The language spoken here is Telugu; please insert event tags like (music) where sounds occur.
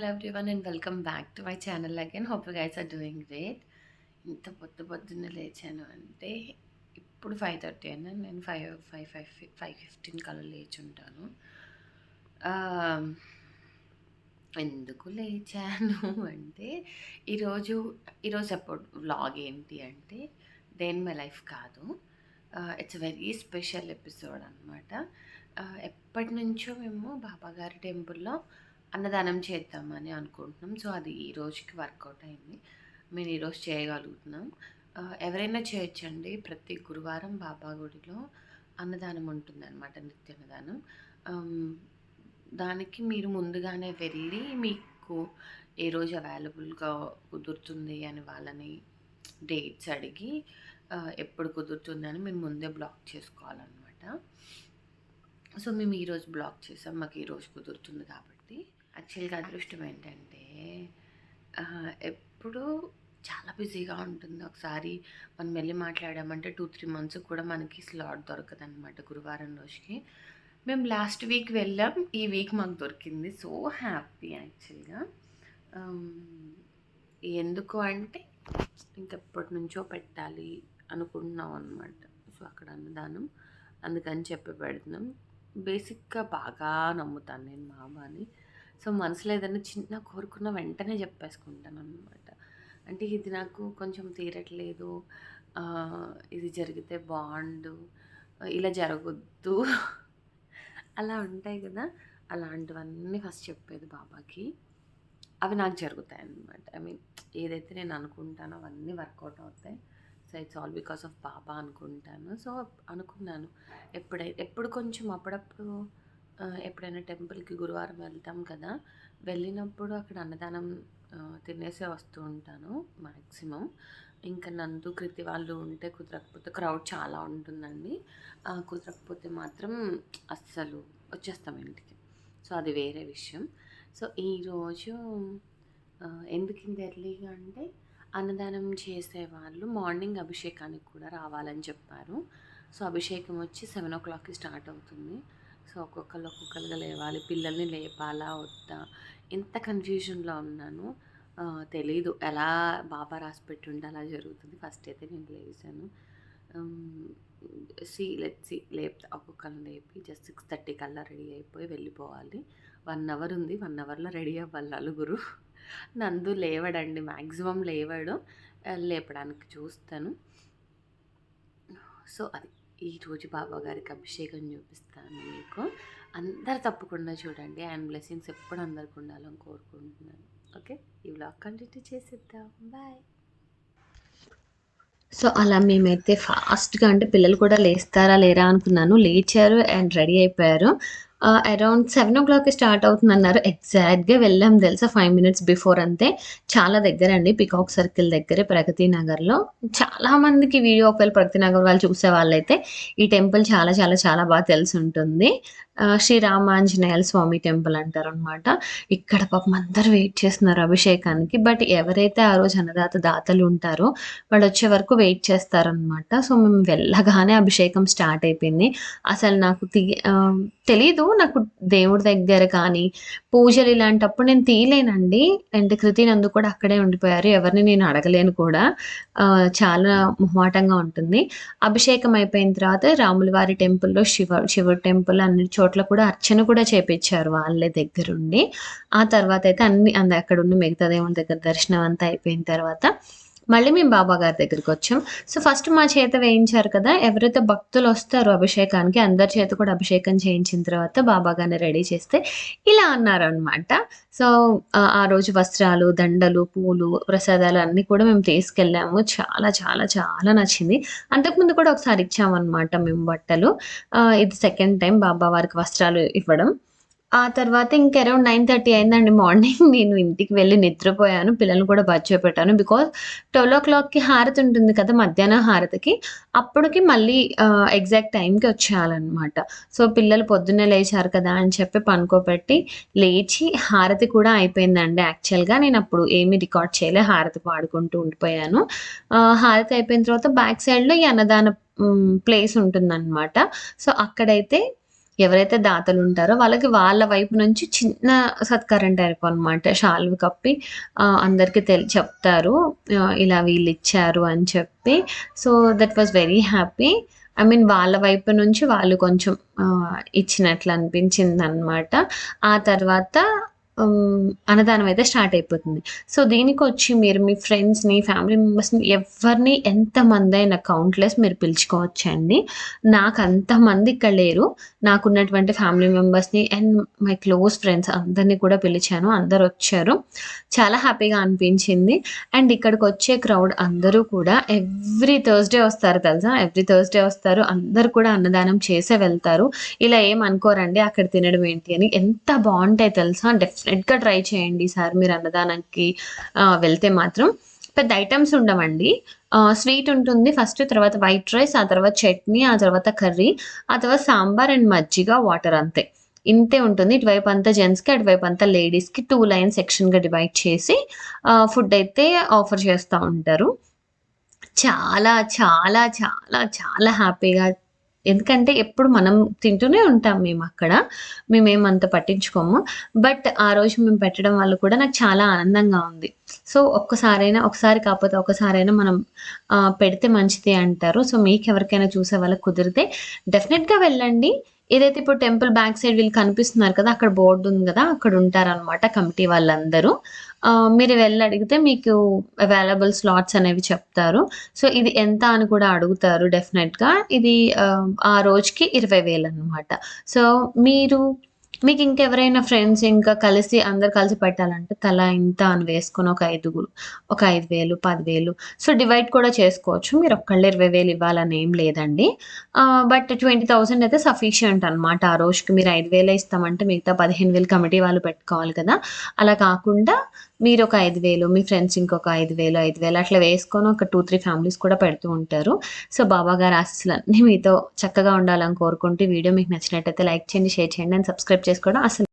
Hello everyone and welcome back to my channel again. Hope you guys are doing great ఇంత పొద్దు పొద్దున్న లేచాను అంటే ఇప్పుడు ఫైవ్ థర్టీ అయినా నేను five five five five fifteen కల్లా లేచి ఉంటాను ఎందుకు లేచాను (laughs) అంటే ఈరోజు ఈరోజు ఎప్పుడు వ్లాగ్ ఏంటి అంటే దేన్ మై లైఫ్ కాదు. ఇట్స్ వెరీ స్పెషల్ ఎపిసోడ్ అనమాట ఎప్పటి నుంచో మేము బాబాగారి టెంపుల్లో అన్నదానం చేద్దామని అనుకుంటున్నాం. సో అది ఈ రోజుకి వర్కౌట్ అయింది. మేము ఈరోజు చేయగలుగుతున్నాం. ఎవరైనా చేయొచ్చండి. ప్రతి గురువారం బాబా గుడిలో అన్నదానం ఉంటుంది అనమాట నిత్య అన్నదానం దానికి మీరు ముందుగానే వెళ్ళి మీకు ఏ రోజు అవైలబుల్గా కుదురుతుంది అని వాళ్ళని డేట్స్ అడిగి ఎప్పుడు కుదురుతుంది అని మేము ముందే బ్లాక్ చేసుకోవాలన్నమాట. సో మేము ఈరోజు బ్లాక్ చేసాం. మాకు ఈరోజు కుదురుతుంది కాబట్టి. యాక్చువల్గా అదృష్టం ఏంటంటే ఎప్పుడూ చాలా బిజీగా ఉంటుంది. ఒకసారి మనం వెళ్ళి మాట్లాడామంటే టూ త్రీ మంత్స్ కూడా మనకి స్లాట్ దొరకదు అనమాట గురువారం రోజుకి. మేము లాస్ట్ వీక్ వెళ్ళాం. ఈ వీక్ మాకు దొరికింది. సో హ్యాపీ యాక్చువల్గా. ఎందుకు అంటే ఇంకెప్పటి నుంచో పెట్టాలి అనుకుంటున్నాం అనమాట సో అక్కడ అన్నదానం అందుకని చెప్పి పెడుతున్నాం. బేసిక్గా బాగా నమ్ముతాను నేను మా అమ్మని. సో మనసులో ఏదైనా చిన్న కోరుకున్న వెంటనే చెప్పేసుకుంటాను అనమాట అంటే ఇది నాకు కొంచెం తీరట్లేదు ఇది జరిగితే బాగుండు ఇలా జరగొద్దు. అలా ఉంటాయి కదా అలాంటివన్నీ ఫస్ట్ చెప్పేది బాబాకి. అవి నాకు జరుగుతాయి అన్నమాట ఐ మీన్ ఏదైతే నేను అనుకుంటానో అవన్నీ వర్కౌట్ అవుతాయి. So it's all because of బాబా అనుకుంటాను. సో అనుకున్నాను. ఎప్పుడై ఎప్పుడు కొంచెం అప్పుడప్పుడు ఎప్పుడైనా టెంపుల్కి గురువారం వెళ్తాం కదా వెళ్ళినప్పుడు అక్కడ అన్నదానం తినేసే వస్తూ ఉంటాను మ్యాక్సిమం ఇంకా నందు కృతి వాళ్ళు ఉంటే కుదరకపోతే క్రౌడ్ చాలా ఉంటుందండి. కుదరకపోతే మాత్రం అస్సలు వచ్చేస్తాం ఇంటికి. సో అది వేరే విషయం. సో ఈరోజు ఎందుకు ఇంత ఎర్లీగా అంటే అన్నదానం చేసేవాళ్ళు మార్నింగ్ అభిషేకానికి కూడా రావాలని చెప్పారు. సో అభిషేకం వచ్చి సెవెన్ ఓ క్లాక్కి స్టార్ట్ అవుతుంది. సో ఒక్కొక్కరు ఒక్కొక్కరుగా లేవాలి పిల్లల్ని లేపాలా వద్దా? ఎంత కన్ఫ్యూజన్లో ఉన్నాను? తెలీదు. ఎలా బాబా రాసి పెట్టుంటే అలా జరుగుతుంది. ఫస్ట్ అయితే నేను లేచాను సి లెట్ సి లేపుతా. ఒక్కొక్కరిని లేపి జస్ట్ సిక్స్ థర్టీ కల్లా రెడీ అయిపోయి వెళ్ళిపోవాలి. వన్ అవర్ ఉంది. వన్ అవర్లో రెడీ అవ్వాలి నలుగురు. నందు లేవడండి. మ్యాక్సిమం లేవడు. లేపడానికి చూస్తాను. సో అది. ఈరోజు బాబా గారికి అభిషేకం చూపిస్తాను మీకు. అందరు తప్పకుండా చూడండి. అండ్ బ్లెస్సింగ్స్ ఎప్పుడు అందరికి ఉండాలని కోరుకుంటున్నాను. ఓకే? ఈ వ్లాగ్ కంటిన్యూ చేసిద్దాం. బాయ్ సో అలా మేమైతే ఫాస్ట్గా అంటే పిల్లలు కూడా లేస్తారా లేరా అనుకున్నాను. లేచారు అండ్ రెడీ అయిపోయారు. అరౌండ్ సెవెన్ ఓ క్లాక్కి స్టార్ట్ అవుతుంది అన్నారు ఎగ్జాక్ట్గా వెళ్ళాం తెలుసా? ఫైవ్ మినిట్స్ బిఫోర్ అంతే. చాలా దగ్గర అండి పికాక్ సర్కిల్ దగ్గరే ప్రగతి నగర్లో చాలా మందికి వీడియో ఒకవేళ ప్రగతి నగర్ వాళ్ళు చూసే వాళ్ళైతే ఈ టెంపుల్ చాలా చాలా చాలా బాగా తెలిసి ఉంటుంది. శ్రీ రామాంజనేయుల స్వామి టెంపుల్ అంటారు అనమాట ఇక్కడ పాపం అందరు వెయిట్ చేస్తున్నారు అభిషేకానికి. బట్ ఎవరైతే ఆ రోజు అన్నదాత దాతలు ఉంటారో వాళ్ళు వచ్చే వరకు వెయిట్ చేస్తారనమాట సో మేము వెళ్ళగానే అభిషేకం స్టార్ట్ అయిపోయింది. అసలు నాకు తీ తెలీదు. నాకు దేవుడి దగ్గర కానీ పూజలు ఇలాంటప్పుడు నేను తీయలేనండి. అండ్ కృతి నందు కూడా అక్కడే ఉండిపోయారు. ఎవరిని నేను అడగలేను కూడా. చాలా మొహమాటంగా ఉంటుంది. అభిషేకం అయిపోయిన తర్వాత రాముల వారి టెంపుల్లో శివ శివుడి టెంపుల్ అన్ని చోట్ల కూడా అర్చన కూడా చేపించారు వాళ్ళే దగ్గరుండి. ఆ తర్వాత అయితే అన్ని అంద అక్కడ ఉన్న మిగతా దేవుని దగ్గర దర్శనం అంతా అయిపోయిన తర్వాత మళ్ళీ మేము బాబా గారి దగ్గరికి వచ్చాం. సో ఫస్ట్ మా చేత వేయించారు కదా ఎవరైతే భక్తులు వస్తారో అభిషేకానికి అందరి చేత కూడా అభిషేకం చేయించిన తర్వాత బాబా గారిని రెడీ చేస్తే ఇలా అన్నారు అనమాట సో ఆ రోజు వస్త్రాలు దండలు పూలు ప్రసాదాలు అన్నీ కూడా మేము తీసుకెళ్ళాము. చాలా చాలా చాలా నచ్చింది. అంతకుముందు కూడా ఒకసారి ఇచ్చామన్నమాట మేము బట్టలు. ఇది సెకండ్ టైం బాబా వారికి వస్త్రాలు ఇవ్వడం. ఆ తర్వాత ఇంక అరౌండ్ నైన్ థర్టీ అయిందండి మార్నింగ్ (laughs) నేను ఇంటికి వెళ్ళి నిద్రపోయాను. పిల్లల్ని కూడా బచ్చ పెట్టాను బికాజ్ ట్వెల్వ్ ఓ క్లాక్కి హారతి ఉంటుంది కదా మధ్యాహ్నం హారతికి. అప్పటికి మళ్ళీ ఎగ్జాక్ట్ టైంకి వచ్చేయాలన్నమాట. సో పిల్లలు పొద్దున్నే లేచారు కదా అని చెప్పి పనుకోబెట్టి లేచి హారతి కూడా అయిపోయిందండి యాక్చువల్గా నేను అప్పుడు ఏమీ రికార్డ్ చేయలే హారతి పాడుకుంటూ ఉండిపోయాను. హారతి అయిపోయిన తర్వాత బ్యాక్ సైడ్లో ఈ అన్నదాన ప్లేస్ ఉంటుందన్నమాట. సో అక్కడైతే ఎవరైతే దాతలు ఉంటారో వాళ్ళకి వాళ్ళ వైపు నుంచి చిన్న సత్కారం టైప్ అనమాట షాల్వ్ కప్పి అందరికీ తెలి చెప్తారు. ఇలా వీళ్ళు ఇచ్చారు అని చెప్పి. So that was very happy I mean వాళ్ళ వైపు నుంచి వాళ్ళు కొంచెం ఇచ్చినట్లు అనిపించింది అనమాట ఆ తర్వాత అన్నదానం అయితే స్టార్ట్ అయిపోతుంది. సో దీనికి వచ్చి మీరు మీ ఫ్రెండ్స్ని ఫ్యామిలీ మెంబర్స్ని ఎవరిని ఎంతమంది అయినా కౌంట్లెస్ మీరు పిలుచుకోవచ్చండి. నాకు అంతమంది ఇక్కడ లేరు. నాకున్నటువంటి ఫ్యామిలీ మెంబర్స్ని అండ్ మై క్లోజ్ ఫ్రెండ్స్ అందరినీ కూడా పిలిచాను. అందరు వచ్చారు. చాలా హ్యాపీగా అనిపించింది. అండ్ ఇక్కడికి వచ్చే క్రౌడ్ అందరూ కూడా ఎవ్రీ థర్స్డే వస్తారు తెలుసా? ఎవ్రీ థర్స్డే వస్తారు. అందరు కూడా అన్నదానం చేసే వెళ్తారు. ఇలా ఏం అనుకోరండి అక్కడ తినడం ఏంటి అని ఎంత బాగుంటాయి తెలుసా? డెఫినెట్గా ట్రై చేయండి సార్ మీరు అన్నదానానికి వెళ్తే మాత్రం. పెద్ద ఐటమ్స్ ఉండవండి. స్వీట్ ఉంటుంది ఫస్ట్ తర్వాత వైట్ రైస్ ఆ తర్వాత చట్నీ ఆ తర్వాత కర్రీ ఆ తర్వాత సాంబార్ అండ్ మజ్జిగ వాటర్ అంతే. ఇంతే ఉంటుంది. ఇటువైపు అంతా జెంట్స్కి అటువైపు అంతా లేడీస్కి టూ లైన్ సెక్షన్గా డివైడ్ చేసి ఫుడ్ అయితే ఆఫర్ చేస్తూ ఉంటారు. చాలా చాలా చాలా చాలా హ్యాపీగా ఎందుకంటే ఎప్పుడు మనం తింటూనే ఉంటాం మేము అక్కడ. మేమేమంత పట్టించుకోము. బట్ ఆ రోజు మేము పెట్టడం వల్ల కూడా నాకు చాలా ఆనందంగా ఉంది. సో ఒక్కసారైనా ఒకసారి కాకపోతే ఒకసారైనా మనం పెడితే మంచిది అంటారు. సో మీకు ఎవరికైనా చూసే వాళ్ళకి కుదిరితే డెఫినెట్గా వెళ్ళండి. ఏదైతే ఇప్పుడు టెంపుల్ బ్యాక్ సైడ్ వీళ్ళు కనిపిస్తున్నారు కదా అక్కడ బోర్డు ఉంది కదా అక్కడ ఉంటారనమాట కమిటీ వాళ్ళందరూ. మీరు వెళ్ళి అడిగితే మీకు అవైలబుల్ స్లాట్స్ అనేవి చెప్తారు. సో ఇది ఎంత అని కూడా అడుగుతారు డెఫినెట్గా ఇది ఆ, రోజుకి ఇరవై వేలు అనమాట సో మీరు మీకు ఇంకెవరైనా ఫ్రెండ్స్ ఇంకా కలిసి అందరు కలిసి పెట్టాలంటే తలా ఇంత అని వేసుకొని ఒక ఐదుగురు ఒక ఐదు వేలు పదివేలు సో డివైడ్ కూడా చేసుకోవచ్చు. మీరు ఒక్కళ్ళు ఇరవై వేలు ఇవ్వాలని ఏం లేదండి. బట్ ట్వంటీ థౌసండ్ అయితే సఫిషియంట్ అనమాట ఆ రోజుకి మీరు ఐదు వేలే ఇస్తామంటే మిగతా పదిహేను వేలు కమిటీ వాళ్ళు పెట్టుకోవాలి కదా. అలా కాకుండా మీరు ఒక ఐదు వేలు మీ ఫ్రెండ్స్ ఇంకొక ఐదు వేలు ఐదు వేలు అట్లా వేసుకొని ఒక టూ త్రీ ఫ్యామిలీస్ కూడా పెడుతూ ఉంటారు. సో బాబా గారు ఆశీస్సులు మీతో చక్కగా ఉండాలని కోరుకుంటూ వీడియో మీకు నచ్చినట్టయితే లైక్ చేయండి షేర్ చేయండి అండ్ సబ్స్క్రైబ్ చేసుకోవడం అసలు